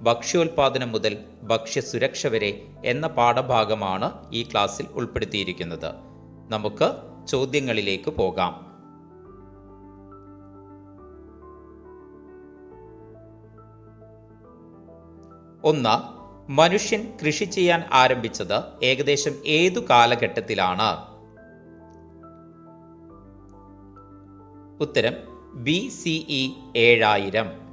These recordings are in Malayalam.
ഭക്ഷ്യോൽപാദനം മുതൽ ഭക്ഷ്യസുരക്ഷ വരെ എന്ന പാഠഭാഗമാണ് ഈ ക്ലാസ്സിൽ ഉൾപ്പെടുത്തിയിരിക്കുന്നത്. നമുക്ക് ചോദ്യങ്ങളിലേക്ക് പോകാം. ഒന്ന് മനുഷ്യൻ കൃഷി ചെയ്യാൻ ആരംഭിച്ചത് ഏകദേശം ഏതു കാലഘട്ടത്തിലാണ്? ഉത്തരം ബി സി ഇ ഏഴായിരം.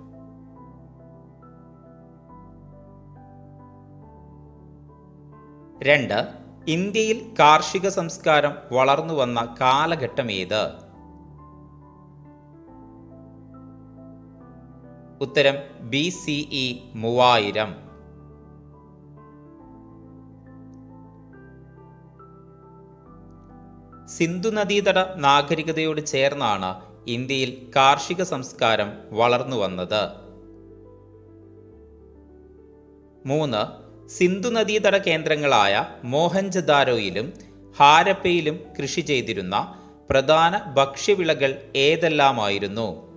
രണ്ട് ഇന്ത്യയിൽ കാർഷിക സംസ്കാരം വളർന്നു വന്ന കാലഘട്ടം ഏത്? ഉത്തരം ബി സി ഇ മൂവായിരം. സിന്ധു നദീതട നാഗരികതയോട് ചേർന്നാണ് ഇന്ത്യയിൽ കാർഷിക സംസ്കാരം വളർന്നു വന്നത്. മൂന്ന് സിന്ധു നദീതട കേന്ദ്രങ്ങളായ മോഹൻജദാരോയിലും ഹാരപ്പയിലും കൃഷി ചെയ്തിരുന്ന പ്രധാന ഭക്ഷ്യവിളകൾ ഏതെല്ലാമായിരുന്നു?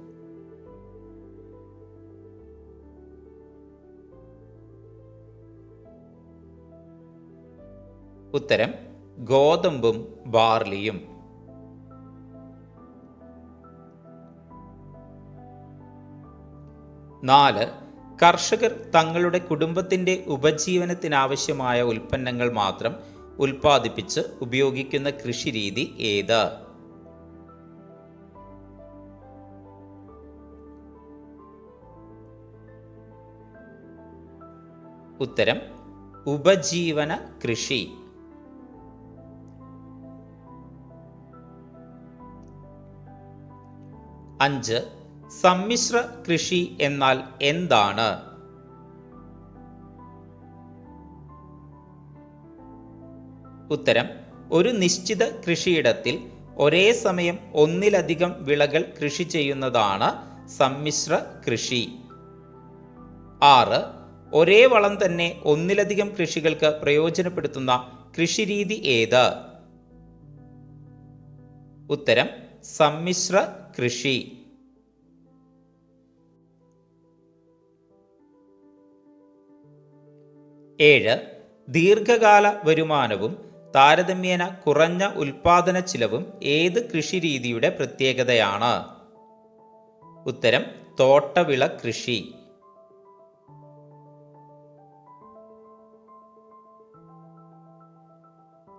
ഉത്തരം ഗോതമ്പും ബാർലിയും. നാല് കർഷകർ തങ്ങളുടെ കുടുംബത്തിന്റെ ഉപജീവനത്തിനാവശ്യമായ ഉൽപ്പന്നങ്ങൾ മാത്രം ഉൽപ്പാദിപ്പിച്ച് ഉപയോഗിക്കുന്ന കൃഷിരീതി ഏത്? ഉത്തരം ഉപജീവന കൃഷി. അഞ്ച് സമ്മിശ്ര കൃഷി എന്നാൽ എന്താണ്? ഉത്തരം ഒരു നിശ്ചിത കൃഷിയിടത്തിൽ ഒരേ സമയം ഒന്നിലധികം വിളകൾ കൃഷി ചെയ്യുന്നതാണ് സമ്മിശ്ര കൃഷി. ആറ് ഒരേ വളം തന്നെ ഒന്നിലധികം കൃഷികൾക്ക് പ്രയോജനപ്പെടുത്തുന്ന കൃഷിരീതി ഏത്? ഉത്തരം സമ്മിശ്ര കൃഷി. ഏഴ് ദീർഘകാല വരുമാനവും താരതമ്യേന കുറഞ്ഞ ഉൽപാദന ചിലവും ഏത് കൃഷിരീതിയുടെ പ്രത്യേകതയാണ്? ഉത്തരം തോട്ടവിള കൃഷി.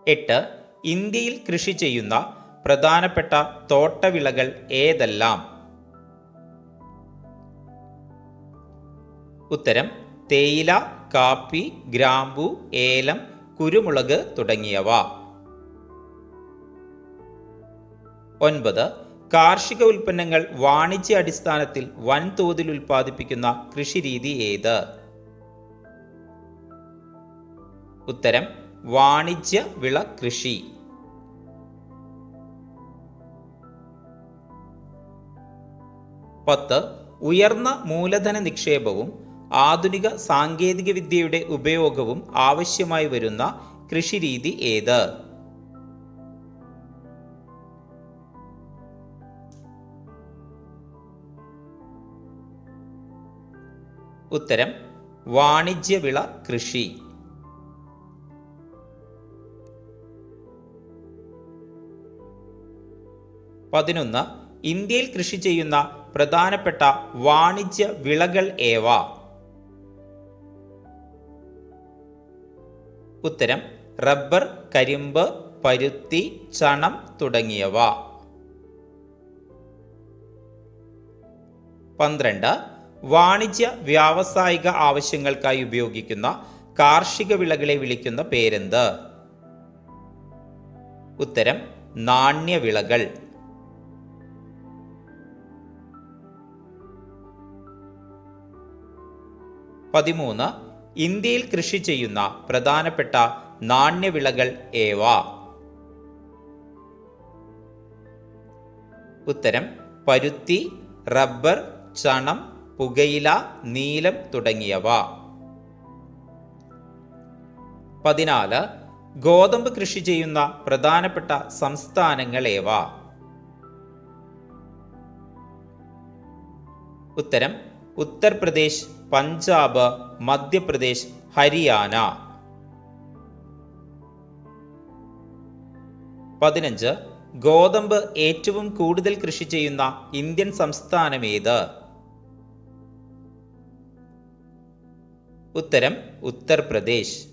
എട്ട് ഇന്ത്യയിൽ കൃഷി ചെയ്യുന്ന പ്രധാനപ്പെട്ട തോട്ടവിളകൾ ഏതെല്ലാം? ഉത്തരം തേയില കാപ്പി ഗ്രാമ്പു ഏലം കുരുമുളക് തുടങ്ങിയവ. ഒൻപത്. കാർഷിക ഉൽപ്പന്നങ്ങൾ വാണിജ്യ അടിസ്ഥാനത്തിൽ വൻതോതിൽ ഉൽപ്പാദിപ്പിക്കുന്ന കൃഷിരീതി ഏത്? ഉത്തരം വാണിജ്യ വിള കൃഷി. പത്ത്. ഉയർന്ന മൂലധന നിക്ഷേപവും ആധുനിക സാങ്കേതിക വിദ്യയുടെ ഉപയോഗവും ആവശ്യമായി വരുന്ന കൃഷിരീതി ഏത്? ഉത്തരം വാണിജ്യവിള കൃഷി. പതിനൊന്ന് ഇന്ത്യയിൽ കൃഷി ചെയ്യുന്ന പ്രധാനപ്പെട്ട വാണിജ്യ വിളകൾ ഏവ? ഉത്തരം റബ്ബർ കരിമ്പ് പരുത്തി ചണം തുടങ്ങിയവ. പന്ത്രണ്ട് വാണിജ്യ വ്യാവസായിക ആവശ്യങ്ങൾക്കായി ഉപയോഗിക്കുന്ന കാർഷിക വിളകളെ വിളിക്കുന്ന പേരെന്ത്? ഉത്തരം നാണ്യവിളകൾ പതിമൂന്ന് ഇന്ത്യയിൽ കൃഷി ചെയ്യുന്ന പ്രധാനപ്പെട്ട നാണ്യവിളകൾ ഏവ? ഉത്തരം പരുത്തി റബ്ബർ ചണം പുകയില നീലം തുടങ്ങിയവ. പതിനാല് ഗോതമ്പ് കൃഷി ചെയ്യുന്ന പ്രധാനപ്പെട്ട സംസ്ഥാനങ്ങൾ ഏവ? ഉത്തരം ഉത്തർപ്രദേശ് പഞ്ചാബ് മധ്യപ്രദേശ് ഹരിയാന. പതിനഞ്ച് ഗോതമ്പ് ഏറ്റവും കൂടുതൽ കൃഷി ചെയ്യുന്ന ഇന്ത്യൻ സംസ്ഥാനം ഏത്? ഉത്തരം ഉത്തർപ്രദേശ്.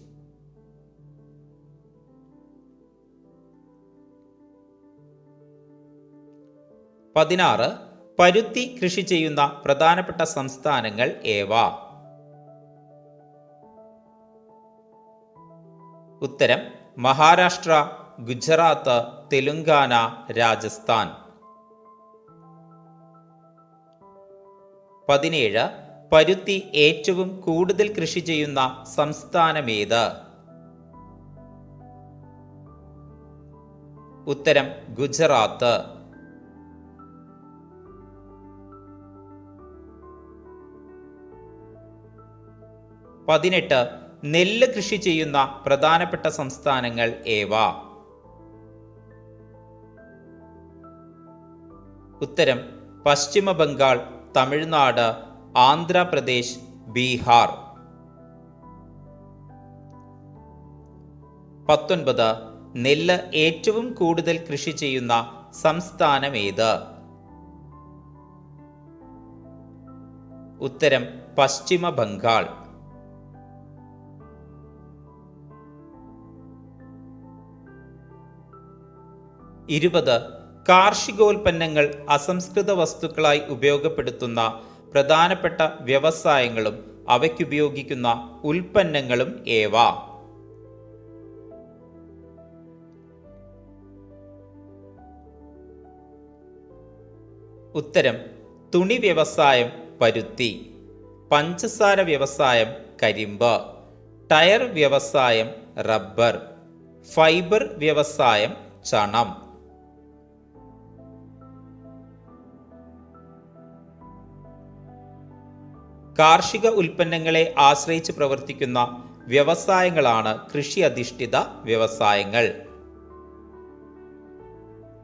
പതിനാറ് പരുത്തി കൃഷി ചെയ്യുന്ന പ്രധാനപ്പെട്ട സംസ്ഥാനങ്ങൾ ഏവ? ഉത്തരം മഹാരാഷ്ട്ര ഗുജറാത്ത് തെലുങ്കാന രാജസ്ഥാൻ. പതിനേഴ് പരുത്തി ഏറ്റവും കൂടുതൽ കൃഷി ചെയ്യുന്ന സംസ്ഥാനമേത്? ഉത്തരം ഗുജറാത്ത്. പതിനെട്ട് നെല്ല് കൃഷി ചെയ്യുന്ന പ്രധാനപ്പെട്ട സംസ്ഥാനങ്ങൾ ഏവ? ഉത്തരം പശ്ചിമ ബംഗാൾ തമിഴ്നാട് ആന്ധ്രാപ്രദേശ് ബീഹാർ. പത്തൊൻപത് നെല്ല് ഏറ്റവും കൂടുതൽ കൃഷി ചെയ്യുന്ന സംസ്ഥാനം ഏത്? ഉത്തരം പശ്ചിമ ബംഗാൾ. ഇരുപത് കാർഷികോൽപ്പന്നങ്ങൾ അസംസ്കൃത വസ്തുക്കളായി ഉപയോഗപ്പെടുത്തുന്ന പ്രധാനപ്പെട്ട വ്യവസായങ്ങളും അവയ്ക്കുപയോഗിക്കുന്ന ഉൽപ്പന്നങ്ങളും ഏവ? ഉത്തരം തുണി വ്യവസായം പരുത്തി. പഞ്ചസാര വ്യവസായം കരിമ്പ്. ടയർ വ്യവസായം റബ്ബർ. ഫൈബർ വ്യവസായം ചണം. കാർഷിക ഉൽപ്പന്നങ്ങളെ ആശ്രയിച്ച് പ്രവർത്തിക്കുന്ന വ്യവസായങ്ങളാണ് കൃഷി അധിഷ്ഠിത വ്യവസായങ്ങൾ.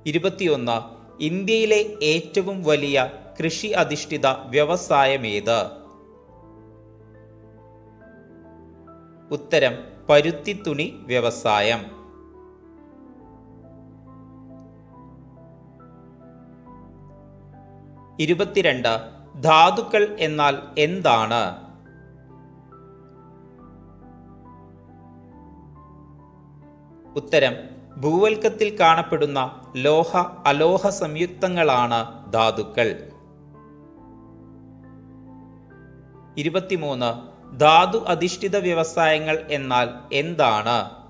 ഇരുപത്തിയൊന്ന് ഇന്ത്യയിലെ ഏറ്റവും വലിയ കൃഷി അധിഷ്ഠിത വ്യവസായമേത്? ഉത്തരം പരുത്തിത്തുണി വ്യവസായം. ഇരുപത്തിരണ്ട് ധാതുക്കൾ എന്നാൽ എന്താണ്? ഉത്തരം ഭൂവൽക്കത്തിൽ കാണപ്പെടുന്ന ലോഹ അലോഹ സംയുക്തങ്ങളാണ് ധാതുക്കൾ. ഇരുപത്തിമൂന്ന് ധാതു അധിഷ്ഠിത വ്യവസായങ്ങൾ എന്നാൽ എന്താണ്?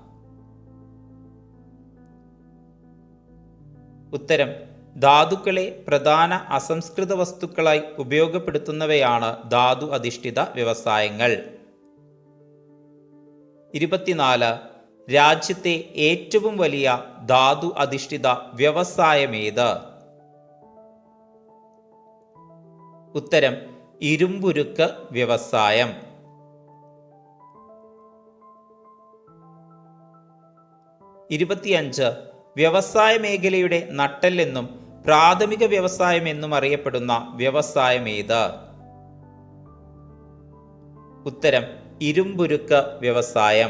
ഉത്തരം ധാതുക്കളെ പ്രധാന അസംസ്കൃത വസ്തുക്കളായി ഉപയോഗപ്പെടുത്തുന്നവയാണ് ധാതു അധിഷ്ഠിത വ്യവസായങ്ങൾ. ഇരുപത്തിനാല്. രാജ്യത്തെ ഏറ്റവും വലിയ ധാതു അധിഷ്ഠിത വ്യവസായമേത്? ഉത്തരം ഇരുമ്പുരുക്ക് വ്യവസായം. ഇരുപത്തിയഞ്ച്. വ്യവസായ മേഖലയുടെ നട്ടെല്ലെന്നും പ്രാഥമിക വ്യവസായം എന്നും അറിയപ്പെടുന്ന വ്യവസായം ഏത്? ഉത്തരം ഇരുമ്പുരുക്ക് വ്യവസായം.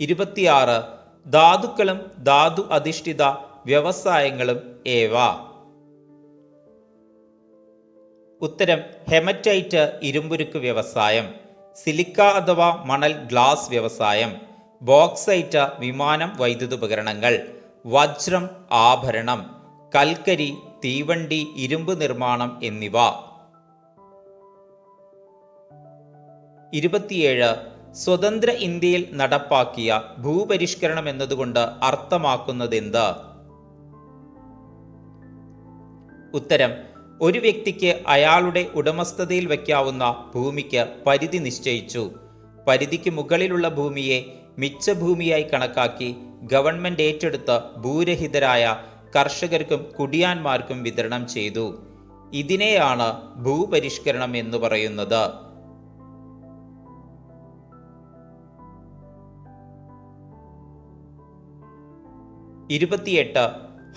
ഇരുപത്തിയാറ് ധാതുക്കളും ധാതു അധിഷ്ഠിത വ്യവസായങ്ങളും ഏവ? ഉത്തരം ഹെമറ്റൈറ്റ് ഇരുമ്പുരുക്ക് വ്യവസായം സിലിക്ക അഥവാ മണൽ ഗ്ലാസ് വ്യവസായം. ബോക്സൈറ്റ് വിമാനം വൈദ്യുതോപകരണങ്ങൾ വജ്രം ആഭരണം കൽക്കരി തീവണ്ടി ഇരുമ്പ് നിർമ്മാണം എന്നിവ. ഇരുപത്തിയേഴ് സ്വതന്ത്ര ഇന്ത്യയിൽ നടപ്പാക്കിയ ഭൂപരിഷ്കരണം എന്നതുകൊണ്ട് അർത്ഥമാക്കുന്നതെന്ത്? ഉത്തരം ഒരു വ്യക്തിക്ക് അയാളുടെ ഉടമസ്ഥതയിൽ വയ്ക്കാവുന്ന ഭൂമിക്ക് പരിധി നിശ്ചയിച്ചു. പരിധിക്ക് മുകളിലുള്ള ഭൂമിയെ മിച്ചഭൂമിയായി കണക്കാക്കി ഗവൺമെന്റ് ഏറ്റെടുത്ത ഭൂരഹിതരായ കർഷകർക്കും കുടിയാന്മാർക്കും വിതരണം ചെയ്തു. ഇതിനെയാണ് ഭൂപരിഷ്കരണം എന്ന് പറയുന്നത്. ഇരുപത്തിയെട്ട്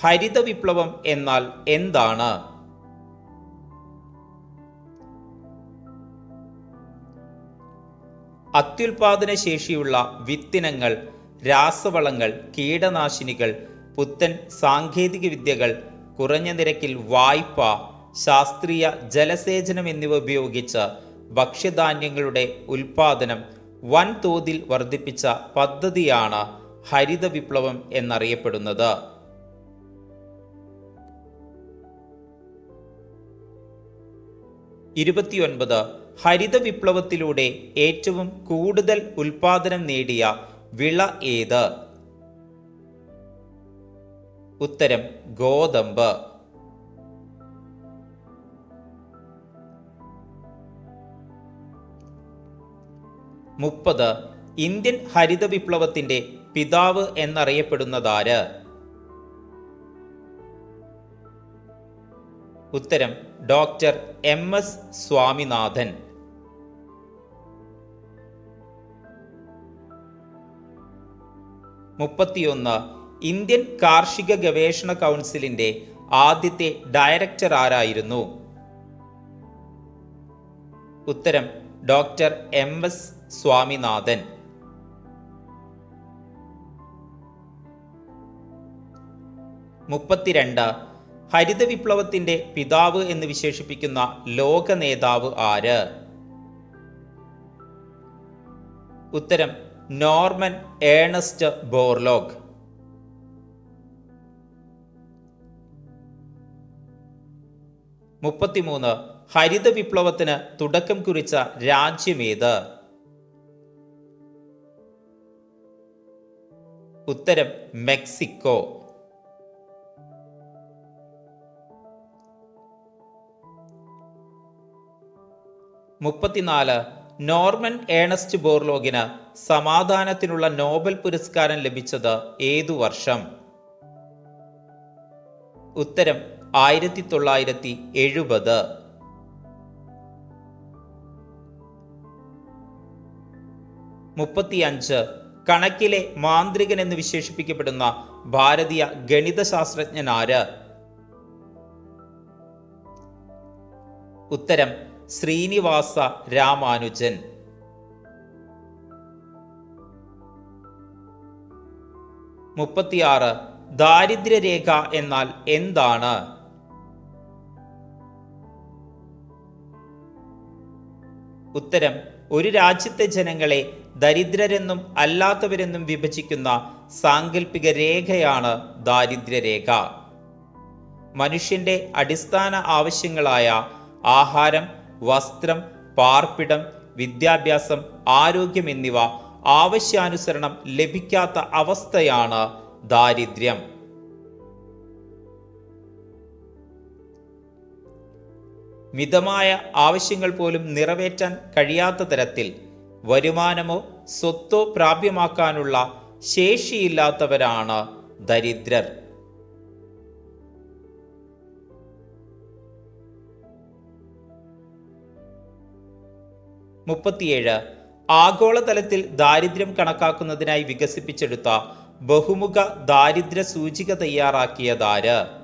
ഹരിത വിപ്ലവം എന്നാൽ എന്താണ്? അത്യുൽപാദന ശേഷിയുള്ള വിത്തിനങ്ങൾ രാസവളങ്ങൾ കീടനാശിനികൾ പുത്തൻ സാങ്കേതിക വിദ്യകൾ കുറഞ്ഞ നിരക്കിൽ വായ്പ ശാസ്ത്രീയ ജലസേചനം എന്നിവ ഉപയോഗിച്ച് ഭക്ഷ്യധാന്യങ്ങളുടെ ഉൽപാദനം വൻതോതിൽ വർദ്ധിപ്പിച്ച പദ്ധതിയാണ് ഹരിത വിപ്ലവം എന്നറിയപ്പെടുന്നത്. ഇരുപത്തിയൊൻപത് ഹരിത വിപ്ലവത്തിലൂടെ ഏറ്റവും കൂടുതൽ ഉൽപാദനം നേടിയ വിള ഏത്? ഉത്തരം ഗോതമ്പ്. മുപ്പത് ഇന്ത്യൻ ഹരിത വിപ്ലവത്തിന്റെ പിതാവ് എന്നറിയപ്പെടുന്നതാര്? ഉത്തരം ഡോക്ടർ എം എസ് സ്വാമിനാഥൻ. മുപ്പത്തിയൊന്ന് ഇന്ത്യൻ കാർഷിക ഗവേഷണ കൗൺസിലിന്റെ ആദ്യത്തെ ഡയറക്ടർ ആരായിരുന്നു? ഉത്തരം ഡോക്ടർ എം എസ് സ്വാമിനാഥൻ. മുപ്പത്തിരണ്ട് ഹരിത വിപ്ലവത്തിന്റെ പിതാവ് എന്ന് വിശേഷിപ്പിക്കുന്ന ലോക നേതാവ് ആര്? ഉത്തരം നോർമൻ ഏണസ്റ്റ് ബോർലോഗ്. മുപ്പത്തിമൂന്ന് ഹരിത വിപ്ലവത്തിന് തുടക്കം കുറിച്ച രാജ്യമേത്? ഉത്തരം മെക്സിക്കോ. മുപ്പത്തിനാല് നോർമൻ ഏണസ്റ്റ് ബോർലോഗിന് സമാധാനത്തിനുള്ള നോബൽ പുരസ്കാരം ലഭിച്ചത് ഏതു വർഷം? ഉത്തരം ആയിരത്തി തൊള്ളായിരത്തി എഴുപത് മുപ്പത്തിയഞ്ച് കണക്കിലെ മാന്ത്രികൻ എന്ന് വിശേഷിപ്പിക്കപ്പെടുന്ന ഭാരതീയ ഗണിതശാസ്ത്രജ്ഞനാര്? ഉത്തരം ശ്രീനിവാസ രാമാനുജൻ. മുപ്പത്തിയാറ്. ദാരിദ്ര്യരേഖ എന്നാൽ എന്താണ്? ഉത്തരം ഒരു രാജ്യത്തെ ജനങ്ങളെ ദരിദ്രരെന്നും അല്ലാത്തവരെന്നും വിഭജിക്കുന്ന സാങ്കല്പിക രേഖയാണ് ദാരിദ്ര്യരേഖ. മനുഷ്യന്റെ അടിസ്ഥാന ആവശ്യങ്ങളായ ആഹാരം വസ്ത്രം പാർപ്പിടം വിദ്യാഭ്യാസം ആരോഗ്യം എന്നിവ ആവശ്യാനുസരണം ലഭിക്കാത്ത അവസ്ഥയാണ് ദാരിദ്ര്യം. മിതമായ ആവശ്യങ്ങൾ പോലും നിറവേറ്റാൻ കഴിയാത്ത തരത്തിൽ വരുമാനമോ സ്വത്തോ പ്രാപ്യമാക്കാനുള്ള ശേഷിയില്ലാത്തവരാണ് ദരിദ്രർ. മുപ്പത്തിയേഴ്. ആഗോളതലത്തിൽ ദാരിദ്ര്യം കണക്കാക്കുന്നതിനായി വികസിപ്പിച്ചെടുത്ത ബഹുമുഖ ദാരിദ്ര്യ സൂചിക തയ്യാറാക്കിയതാര്?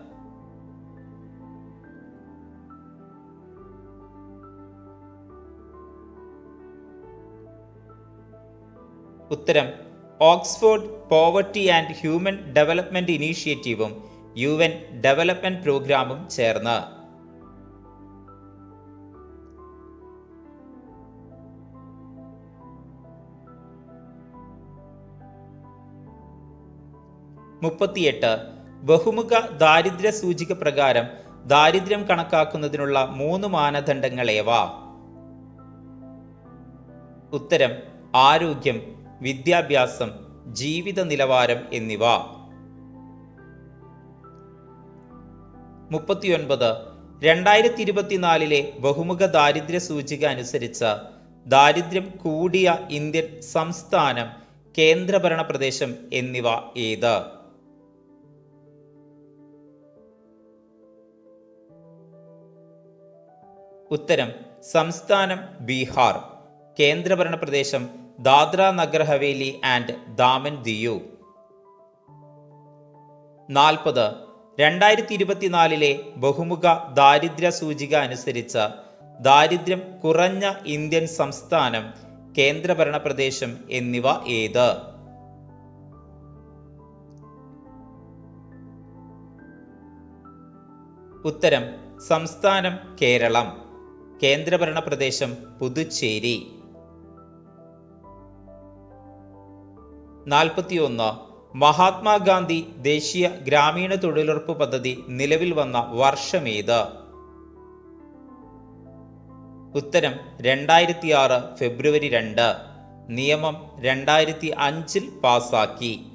ഉത്തരം Oxford poverty and human development ഇനീഷ്യേറ്റീവും U N development പ്രോഗ്രാമും ചേർന്ന്. മുപ്പത്തിയെട്ട്. ബഹുമുഖ ദാരിദ്ര്യ സൂചിക പ്രകാരം ദാരിദ്ര്യം കണക്കാക്കുന്നതിനുള്ള മൂന്ന് മാനദണ്ഡങ്ങളേവ? ഉത്തരം ആരോഗ്യം വിദ്യാഭ്യാസം ജീവിത നിലവാരം എന്നിവ. മുപ്പത്തിയൊൻപത്. രണ്ടായിരത്തി ഇരുപത്തിനാലിലെ ബഹുമുഖ ദാരിദ്ര്യ സൂചിക അനുസരിച്ച് ദാരിദ്ര്യം കൂടിയ ഇന്ത്യൻ സംസ്ഥാനം കേന്ദ്രഭരണ പ്രദേശം എന്നിവ ഏത്? ഉത്തരം സംസ്ഥാനം ബീഹാർ. കേന്ദ്രഭരണ പ്രദേശം ദാദ്ര നഗർ ഹവേലി ആൻഡ് ദാമൻ ദിയു. നാൽപ്പത് രണ്ടായിരത്തി ഇരുപത്തിനാലിലെ ബഹുമുഖ ദാരിദ്ര്യ സൂചിക അനുസരിച്ച് ദാരിദ്ര്യം കുറഞ്ഞ ഇന്ത്യൻ സംസ്ഥാനം കേന്ദ്രഭരണ പ്രദേശം എന്നിവ ഏത്? ഉത്തരം സംസ്ഥാനം കേരളം. കേന്ദ്രഭരണ പ്രദേശം പുതുച്ചേരി. നാൽപ്പത്തിയൊന്ന്. മഹാത്മാഗാന്ധി ദേശീയ ഗ്രാമീണ തൊഴിലുറപ്പ് പദ്ധതി നിലവിൽ വന്ന വർഷമേത്? ഉത്തരം രണ്ടായിരത്തി ആറ് ഫെബ്രുവരി രണ്ട്. നിയമം രണ്ടായിരത്തി അഞ്ചിൽ പാസാക്കി.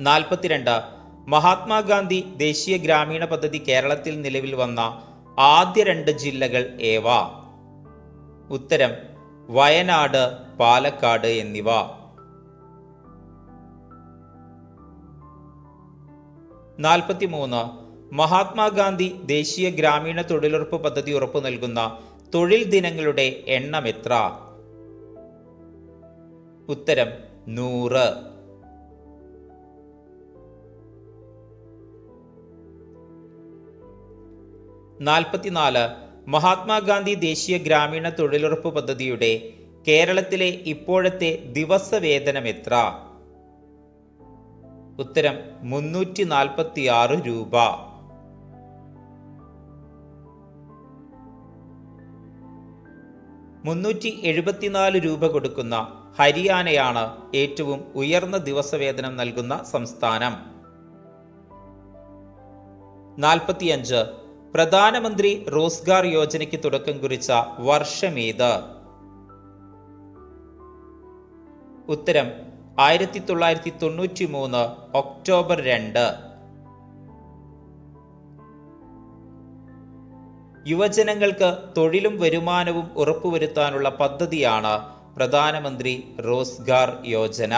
നാൽപ്പത്തിരണ്ട്. മഹാത്മാഗാന്ധി ദേശീയ ഗ്രാമീണ പദ്ധതി കേരളത്തിൽ നിലവിൽ വന്ന ആദ്യ രണ്ട് ജില്ലകൾ ഏവ? ഉത്തരം വയനാട് പാലക്കാട് എന്നിവ. നാൽപ്പത്തിമൂന്ന് മഹാത്മാഗാന്ധി ദേശീയ ഗ്രാമീണ തൊഴിലുറപ്പ് പദ്ധതി ഉറപ്പു നൽകുന്ന തൊഴിൽ ദിനങ്ങളുടെ എണ്ണം എത്ര? ഉത്തരം നൂറ്. നാൽപ്പത്തിനാല് മഹാത്മാഗാന്ധി ദേശീയ ഗ്രാമീണ തൊഴിലുറപ്പ് പദ്ധതിയുടെ കേരളത്തിലെ ഇപ്പോഴത്തെ ദിവസവേതനം എത്ര? ഉത്തരം മുന്നൂറ്റി നാൽപ്പത്തി ആറ് രൂപ. മുന്നൂറ്റി എഴുപത്തിനാല് രൂപ കൊടുക്കുന്ന ഹരിയാനയാണ് ഏറ്റവും ഉയർന്ന ദിവസവേതനം നൽകുന്ന സംസ്ഥാനം. നാൽപ്പത്തിയഞ്ച് പ്രധാനമന്ത്രി റോസ്ഗാർ യോജനയ്ക്ക് തുടക്കം കുറിച്ച വർഷമേത് ഉത്തരം ആയിരത്തി തൊള്ളായിരത്തി തൊണ്ണൂറ്റി മൂന്ന് ഒക്ടോബർ രണ്ട്. യുവജനങ്ങൾക്ക് തൊഴിലും വരുമാനവും ഉറപ്പുവരുത്താനുള്ള പദ്ധതിയാണ് പ്രധാനമന്ത്രി റോസ്ഗാർ യോജന.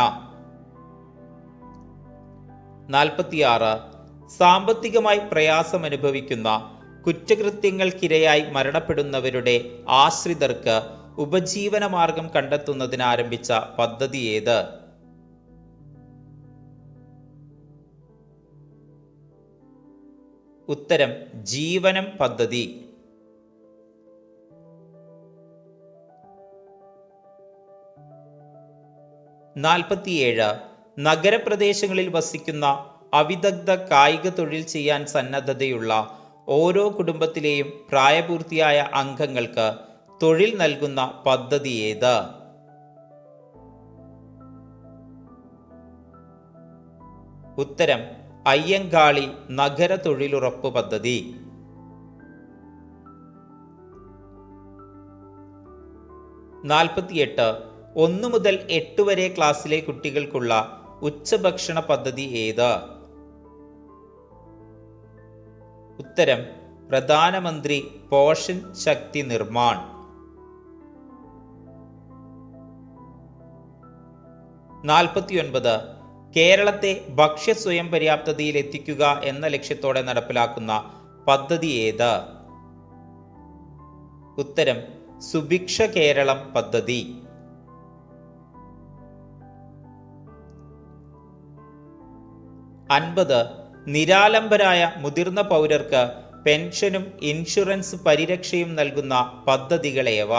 നാൽപ്പത്തിയാറ് സാമ്പത്തികമായി പ്രയാസം അനുഭവിക്കുന്ന കുറ്റകൃത്യങ്ങൾക്കിരയായി മരണപ്പെടുന്നവരുടെ ആശ്രിതർക്ക് ഉപജീവന മാർഗം കണ്ടെത്തുന്നതിന് ആരംഭിച്ച പദ്ധതി ഏത്? ഉത്തരം ജീവനം പദ്ധതി. നാൽപ്പത്തിയേഴ് നഗരപ്രദേശങ്ങളിൽ വസിക്കുന്ന അവിദഗ്ധ കായിക തൊഴിൽ ചെയ്യാൻ സന്നദ്ധതയുള്ള ഓരോ കുടുംബത്തിലെയും പ്രായപൂർത്തിയായ അംഗങ്ങൾക്ക് തൊഴിൽ നൽകുന്ന പദ്ധതി ഏത്? ഉത്തരം അയ്യങ്കാളി നഗര തൊഴിലുറപ്പ് പദ്ധതി. നാൽപ്പത്തിയെട്ട് ഒന്ന് മുതൽ എട്ട് വരെ ക്ലാസ്സിലെ കുട്ടികൾക്കുള്ള ഉച്ചഭക്ഷണ പദ്ധതി ഏത്? ഉത്തരം പ്രധാനമന്ത്രി പോഷൻ ശക്തി നിർമ്മാൺ. നാൽപ്പത്തിയൊൻപത് കേരളത്തെ ഭക്ഷ്യ സ്വയം പര്യാപ്തതയിൽ എത്തിക്കുക എന്ന ലക്ഷ്യത്തോടെ നടപ്പിലാക്കുന്ന പദ്ധതി ഏത്? ഉത്തരം സുഭിക്ഷ കേരളം പദ്ധതി. അൻപത് നിരാലംബരായ മുതിർന്ന പൗരർക്ക് പെൻഷനും ഇൻഷുറൻസ് പരിരക്ഷയും നൽകുന്ന പദ്ധതികളേവ?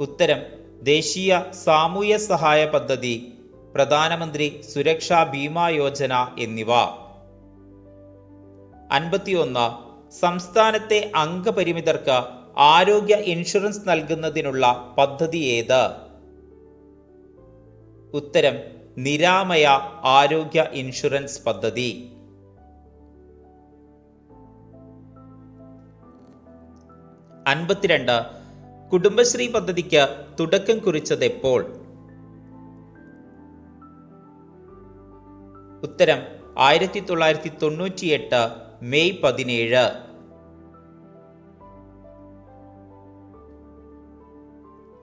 ഉത്തരം ദേശീയ സാമൂഹ്യ സഹായ പദ്ധതി പ്രധാനമന്ത്രി സുരക്ഷാ ബീമാ യോജന എന്നിവ. അൻപത്തിയൊന്ന് സംസ്ഥാനത്തെ അംഗപരിമിതർക്ക് ആരോഗ്യ ഇൻഷുറൻസ് നൽകുന്നതിനുള്ള പദ്ധതി ഏത്? ഉത്തരം നിരാമയ ആരോഗ്യ ഇൻഷുറൻസ് പദ്ധതി. അൻപത്തിരണ്ട് കുടുംബശ്രീ പദ്ധതിക്ക് തുടക്കം കുറിച്ചത് എപ്പോൾ ഉത്തരം ആയിരത്തി തൊള്ളായിരത്തി തൊണ്ണൂറ്റിയെട്ട് മെയ് പതിനേഴ്.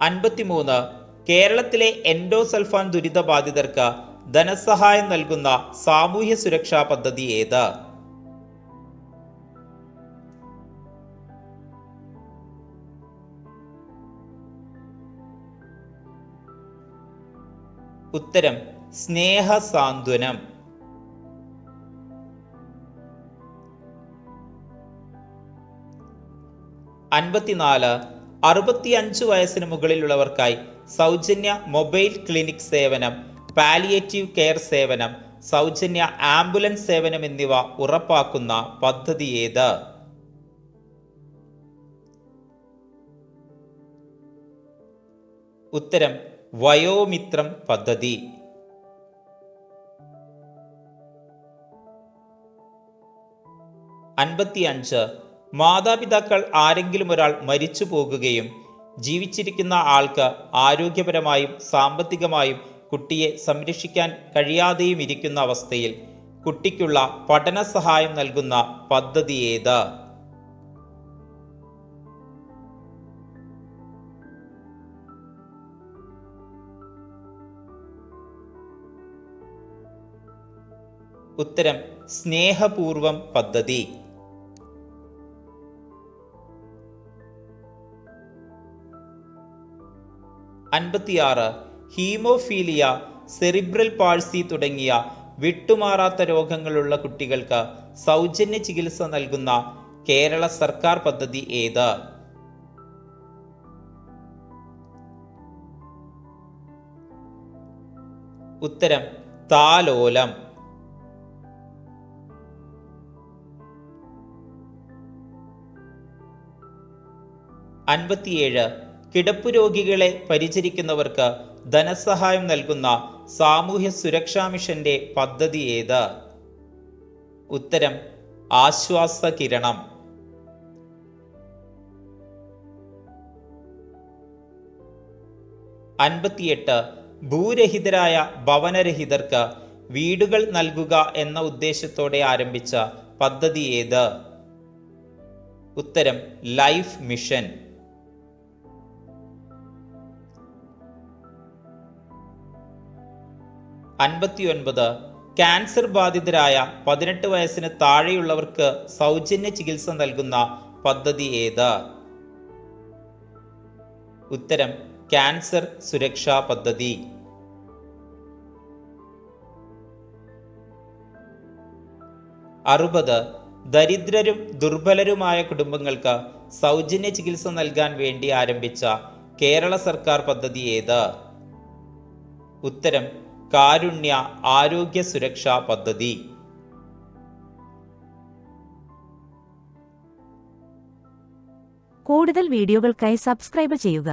അൻപത്തിമൂന്ന് കേരളത്തിലെ എൻഡോസൾഫാൻ ദുരിതബാധിതർക്ക് ധനസഹായം നൽകുന്ന സാമൂഹ്യ സുരക്ഷാ പദ്ധതി ഏത്? ഉത്തരം സ്നേഹ സാന്ത്വനം അൻപത്തിനാല് അറുപത്തിയഞ്ച് വയസ്സിന് മുകളിലുള്ളവർക്കായി സൗജന്യ മൊബൈൽ ക്ലിനിക് സേവനം പാലിയേറ്റീവ് കെയർ സേവനം സൗജന്യ ആംബുലൻസ് സേവനം എന്നിവ ഉറപ്പാക്കുന്ന പദ്ധതി ഏത്? ഉത്തരം വയോമിത്രം പദ്ധതി. അൻപത്തിയഞ്ച് മാതാപിതാക്കൾ ആരെങ്കിലും ഒരാൾ മരിച്ചു പോകുകയും ജീവിച്ചിരിക്കുന്ന ആൾക്ക് ആരോഗ്യപരമായും സാമ്പത്തികമായും കുട്ടിയെ സംരക്ഷിക്കാൻ കഴിയാതെയും ഇരിക്കുന്ന അവസ്ഥയിൽ കുട്ടിക്കുള്ള പഠന സഹായം നൽകുന്ന പദ്ധതി ഏത്? ഉത്തരം സ്നേഹപൂർവം പദ്ധതി. അൻപത്തിയാറ് ഹീമോഫീലിയ സെറിബ്രൽ പാഴ്സി തുടങ്ങിയ വിട്ടുമാറാത്ത രോഗങ്ങളുള്ള കുട്ടികൾക്ക് സൗജന്യ ചികിത്സ നൽകുന്ന കേരള സർക്കാർ പദ്ധതി ഏത്? ഉത്തരം താലോലം. അൻപത്തിയേഴ് കിടപ്പു രോഗികളെ പരിചരിക്കുന്നവർക്ക് ധനസഹായം നൽകുന്ന സാമൂഹ്യ സുരക്ഷാ മിഷന്റെ പദ്ധതി ഏത്? ഉത്തരം ആശ്വാസ കിരണം. അൻപത്തിയെട്ട് ഭൂരഹിതരായ ഭവനരഹിതർക്ക് വീടുകൾ നൽകുക എന്ന ഉദ്ദേശത്തോടെ ആരംഭിച്ച പദ്ധതി ഏത്? ഉത്തരം ലൈഫ് മിഷൻ. അൻപത്തിയൊൻപത്. ക്യാൻസർ ബാധിതരായ പതിനെട്ട് വയസ്സിന് താഴെയുള്ളവർക്ക് സൗജന്യ ചികിത്സ നൽകുന്ന പദ്ധതി ഏത്? ഉത്തരം ക്യാൻസർ സുരക്ഷാ പദ്ധതി. അറുപത്. ദരിദ്രരും ദുർബലരുമായ കുടുംബങ്ങൾക്ക് സൗജന്യ ചികിത്സ നൽകാൻ വേണ്ടി ആരംഭിച്ച കേരള സർക്കാർ പദ്ധതി ഏത്? ഉത്തരം കാരുണ്യ ആരോഗ്യ സുരക്ഷാ പദ്ധതി. കൂടുതൽ വീഡിയോകൾക്കായി സബ്സ്ക്രൈബ് ചെയ്യുക.